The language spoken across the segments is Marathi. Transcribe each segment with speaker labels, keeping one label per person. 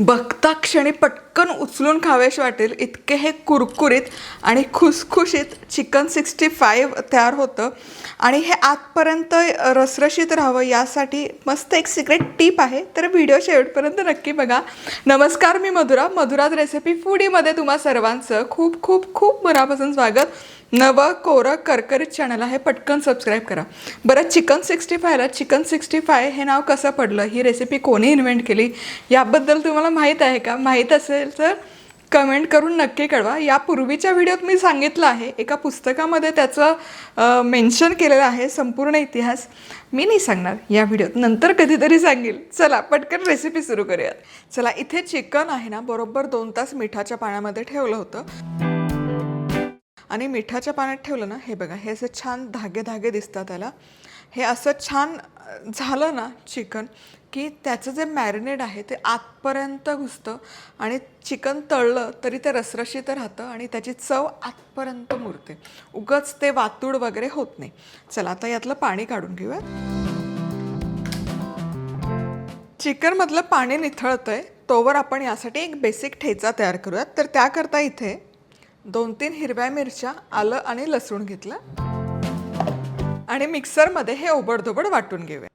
Speaker 1: बघता क्षणी पटकन उचलून खावेसे वाटेल. इतके हे कुरकुरीत आणि खुसखुशीत चिकन सिक्स्टी फाईव्ह तयार होतं. आणि हे आतपर्यंत रसरशीत राहावं यासाठी मस्त एक सिक्रेट टीप आहे. तर व्हिडिओ शेवटपर्यंत नक्की बघा. नमस्कार मी मधुरा. मधुराज रेसिपी फूडीमध्ये तुम्हा सर्वांचं खूप खूप खूप मनापासून स्वागत. नवं कोरा करकरीत चॅनल आहे पटकन सबस्क्राईब करा. बरं चिकन सिक्स्टी फायला चिकन सिक्स्टी फाय हे नाव कसं पडलं? ही रेसिपी कोणी इन्व्हेंट केली? याबद्दल तुम्हाला माहीत आहे का? माहीत असेल तर कमेंट करून नक्की कळवा. यापूर्वीच्या व्हिडिओत मी सांगितलं आहे एका पुस्तकामध्ये त्याचं मेन्शन केलेलं आहे संपूर्ण इतिहास. मी नाही सांगणार या व्हिडिओत नंतर कधीतरी सांगेल. चला पटकन रेसिपी सुरू करूयात. चला इथे चिकन आहे ना बरोबर दोन तास मिठाच्या पाण्यामध्ये ठेवलं होतं. आणि मिठाच्या पाण्यात ठेवलं ना हे बघा हे असे छान धागे धागे दिसतात त्याला. हे असं छान झालं ना चिकन की त्याचं जे मॅरिनेट आहे ते आतपर्यंत घुसतं आणि चिकन तळलं तरी ते रसरशीत राहतं आणि त्याची चव आतपर्यंत मुरते. उगच ते वातूड वगैरे होत नाही. चला आता यातलं पाणी काढून घेऊयात. चिकनमधलं पाणी निथळतं आहे तोवर आपण यासाठी एक बेसिक ठेचा तयार करूयात. तर त्याकरता इथे दोन तीन हिरव्या मिरच्या आलं आणि लसूण घेतलं. आणि मिक्सरमध्ये हे ओबडधोबड वाटून घेऊया.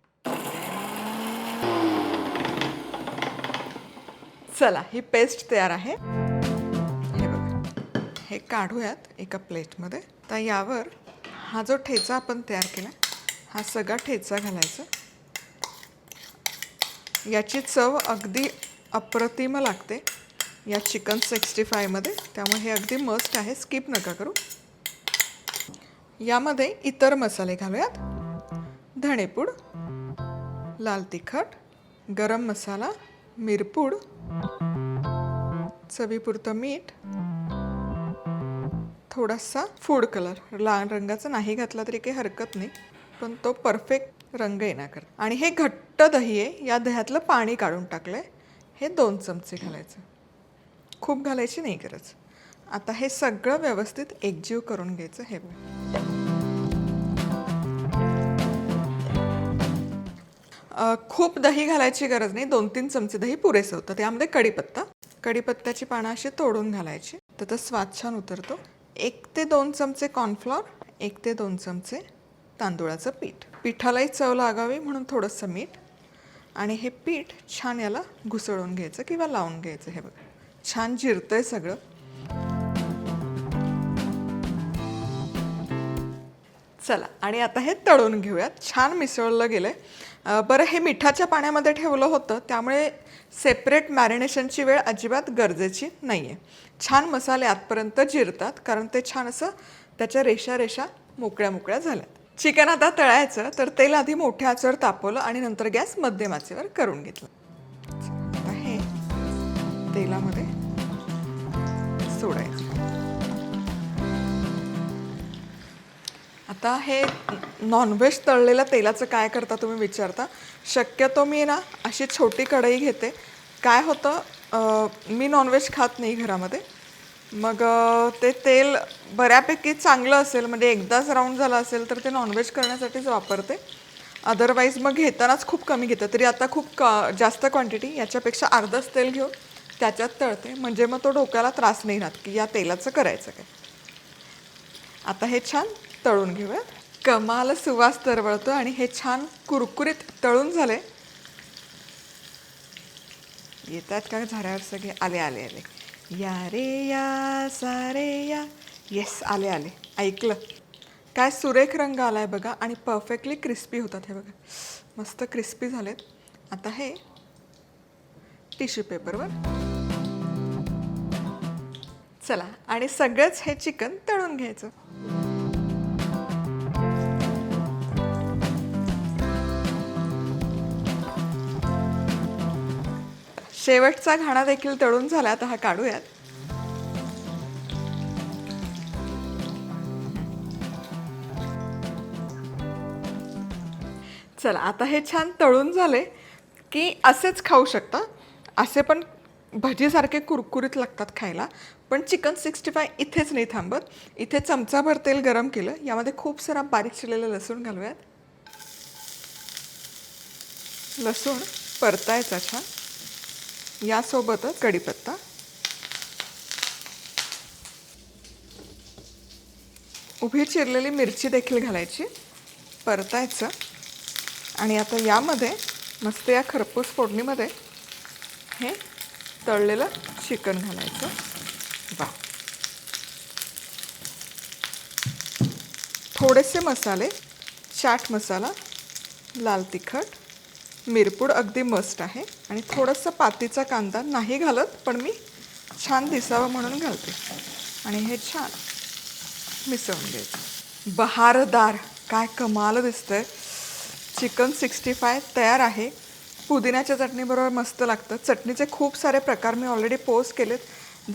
Speaker 1: चला ही पेस्ट तयार आहे. हे बघा. हे काढूयात एका प्लेटमध्ये. तर यावर हा जो ठेचा आपण तयार केला हा सगळा ठेचा घालायचा. याची चव अगदी अप्रतिम लागते. या चिकन सिक्स्टी फायमध्ये त्यामुळे हे अगदी मस्ट आहे. स्किप नका करू. यामध्ये इतर मसाले घालूयात. धणेपूड लाल तिखट गरम मसाला मिरपूड चवीपुरतं मीठ थोडासा फूड कलर लाल रंगाचा नाही घातला तरी काही हरकत नाही पण तो परफेक्ट रंग येणार. आणि हे घट्ट दही आहे या दह्यातलं पाणी काढून टाकलं आहे हे दोन चमचे घालायचं. खूप घालायची नाही गरज. आता हे सगळं व्यवस्थित एकजीव करून घ्यायचं हे बघ. खूप दही घालायची गरज नाही. दोन तीन चमचे दही पुरेसं होतं. त्यामध्ये कढीपत्ता. कढीपत्त्याची पानं अशी तोडून घालायची. तर तो स्वाद छान उतरतो. एक ते दोन चमचे कॉर्नफ्लॉर एक ते दोन चमचे तांदूळाचं पीठ. पिठालाही चव लागावी म्हणून थोडंसं मीठ. आणि हे पीठ छान याला घुसळून घ्यायचं किंवा लावून घ्यायचं हे बघा. छान जिरतंय सगळं. चला आणि आता हे तळून घेऊयात. छान मिसळलं गेलं आहे बरं हे मिठाच्या पाण्यामध्ये ठेवलं होतं त्यामुळे सेपरेट मॅरिनेशनची वेळ अजिबात गरजेची नाही आहे छान मसाले आतपर्यंत जिरतात कारण ते छान असं त्याच्या रेषा रेषा मोकळ्या मोकळ्या झाल्यात. चिकन आता तळायचं तर तेल आधी मोठ्या आचेवर तापवलं आणि नंतर गॅस मध्यम आचेवर करून घेतलं. आता हे तेलामध्ये सोडायचं आता हे नॉनव्हेज तळलेलं तेलाचं काय करता तुम्ही विचारता? शक्यतो मी ना अशी छोटी कढई घेते. काय होतं मी नॉनव्हेज खात नाही घरामध्ये. मग ते तेल बऱ्यापैकी चांगलं असेल म्हणजे एकदाच राऊंड झालं असेल तर ते नॉनव्हेज करण्यासाठीच वापरते. अदरवाईज मग घेतानाच खूप कमी घेतं. तरी आता खूप क जास्त क्वांटिटी याच्यापेक्षा अर्धच तेल घेऊन त्याच्यात तळते. म्हणजे मग तो डोक्याला त्रास नाही राहत की या तेलाचं करायचं काय? आता हे छान तळून घेऊयात कमाल सुवास तरवळतो आणि हे छान कुरकुरीत तळून झाले येतात का झाऱ्यावर सगळे? आले आले आले. या रे या सारे या. येस आले आले. ऐकलं. काय सुरेख रंग आलाय बघा आणि परफेक्टली क्रिस्पी होतात हे बघा. मस्त क्रिस्पी झालेत. आता हे टिश्यू पेपरवर चला आणि सगळंच हे चिकन तळून घ्यायचं. शेवटचा घाणा देखील तळून झाला आता हा काढूयात. चला आता हे छान तळून झाले की असेच खाऊ शकता. असे पण भजीसारखे कुरकुरीत लागतात खायला पण चिकन सिक्स्टी फाय इथेच नाही थांबत. इथे चमचाभर तेल गरम केलं यामध्ये खूप सारा बारीक चिरलेलं लसूण घालूयात. लसूण परतायचा छान. यासोबतच कढीपत्ता. उभी चिरलेली मिरची देखील घालायची. परतायचं. आणि आता यामध्ये मस्त या खरपूस फोडणीमध्ये हे तळलेलं चिकन घालायचं. वा थोडेसे मसाले चाट मसाला लाल तिखट मिरपूड अगदी मस्त आहे. आणि थोडंसं पातीचा कांदा नाही घालत पण मी छान दिसावं म्हणून घालते. आणि हे छान मिसळून घ्यायचं. बहारदार काय कमाल दिसतंय. चिकन सिक्स्टी फाय तयार आहे. पुदिन्याच्या चटणीबरोबर मस्त लागतं चटणीचे खूप सारे प्रकार मी ऑलरेडी पोस्ट केलेत.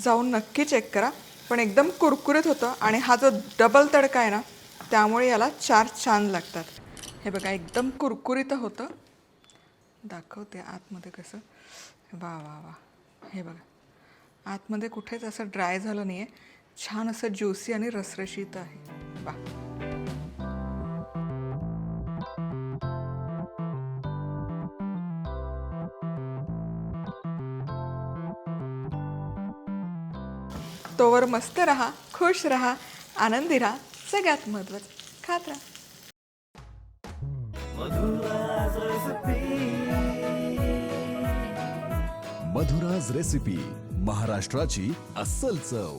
Speaker 1: जाऊन नक्की चेक करा. पण एकदम कुरकुरीत होतं आणि हा जो डबल तडका आहे ना त्यामुळे याला चार छान लागतात. हे बघा एकदम कुरकुरीत होतं. दाखवते आतमध्ये कसं. वा वा वा. हे बघा. आतमध्ये कुठेच असं ड्राय झालं नाही आहे छान असं ज्युसी आणि रसरशीत आहे. वा. तोवर मस्त रहा खुश रहा आनंदी रहा सगळ्यात महत्त्वाचं खात राहा.
Speaker 2: मधुराज रेसिपी महाराष्ट्राची अस्सल चव.